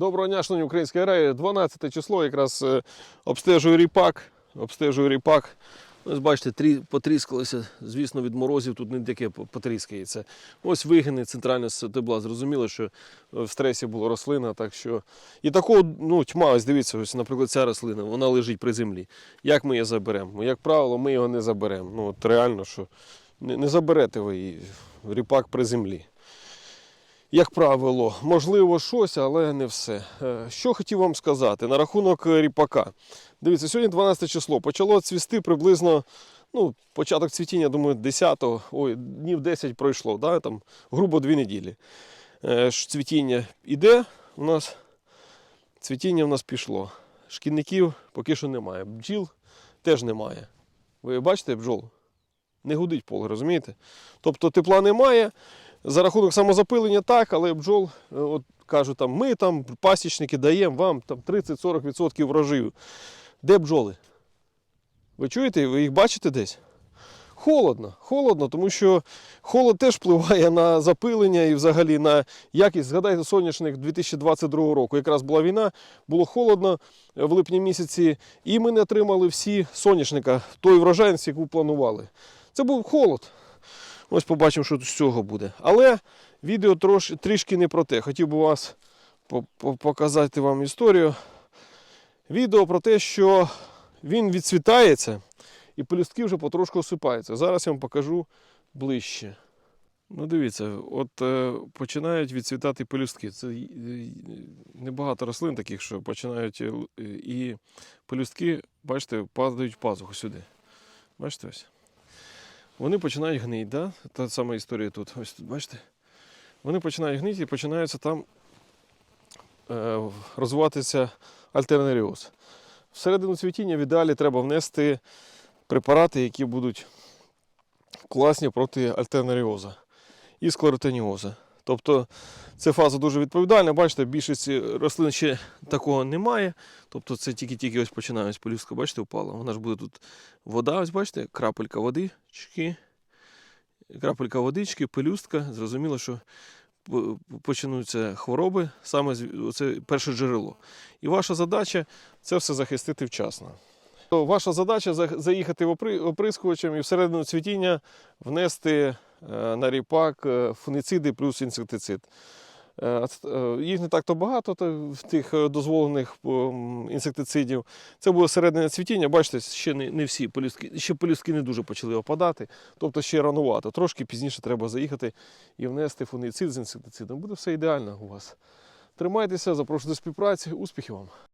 Доброго дня, шановні українські герої. 12 число якраз е, обстежую ріпак. Обстежую ріпак. Ось бачите, трі, потріскалося, звісно, від морозів тут не таке потріскається. Ось вигини центрального стебла. Зрозуміло, що е, в стресі була рослина, так що. І такого ну, тьма, ось дивіться, ось, наприклад, ця рослина, вона лежить при землі. Як ми її заберемо? Як правило, ми його не заберемо. Ну, от реально, що не, не заберете ви її, ріпак при землі. Як правило, можливо, щось, але не все. Е, Що хотів вам сказати на рахунок е, ріпака. Дивіться, сьогодні 12 число. Почало цвісти приблизно, ну, початок цвітіння, думаю, 10-го, ой, днів 10 пройшло, да, там, грубо 2 неділі. Е, Цвітіння іде, у нас цвітіння в нас пішло. Шкідників поки що немає. Бджіл теж немає. Ви бачите бджол? Не гудить поле, розумієте? Тобто тепла немає. За рахунок самозапилення так, але бджол, е, от кажуть, там, ми там, пасічники, даємо вам там 30-40% врожаю. Де бджоли? Ви чуєте? Ви їх бачите десь? Холодно, холодно, тому що холод теж впливає на запилення і взагалі на якість. Згадайте соняшник 2022 року. Якраз була війна, було холодно в липні місяці, і ми не отримали всі соняшника, той врожайність, яку планували. Це був холод. Ось побачимо, що з цього буде. Але відео трош, трішки не про те. Хотів би вас по- по- показати вам історію. Відео про те, що він відцвітається і пелюстки вже потрошку осипаються. Зараз я вам покажу ближче. Ну, дивіться, от е, починають відцвітати пелюстки. Це небагато рослин таких, що починають е, і пелюстки, бачите, падають в пазуху сюди. Бачите ось? Вони починають гнити, да? та сама історія тут. Ось тут, бачите? Вони починають гнити і починається там е, розвиватися альтернеріоз. Всередину цвітіння в ідеалі треба внести препарати, які будуть класні проти альтернаріоза і склеротиніоза. Тобто це фаза дуже відповідальна. Бачите, більшість рослин ще такого немає. Тобто це тільки-тільки ось починає ось полюстка, бачите, впала. Вона ж буде тут вода, ось бачите, крапелька водички, крапелька водички, пелюстка. Зрозуміло, що п- починаються хвороби, саме це перше джерело. І ваша задача це все захистити вчасно. Ваша задача заїхати в оприскувачем і всередину цвітіння внести на ріпак е, фунгіциди плюс інсектицид. Е, е, Їх не так-то багато тих е, дозволених інсектицидів. Це буде середине цвітіння. Бачите, ще не, всі полюстки, ще полюстки не дуже почали опадати, тобто ще ранувато. Трошки пізніше треба заїхати і внести фунгіцид з інсектицидом. Буде все ідеально у вас. Тримайтеся, запрошую до співпраці. Успіхів вам!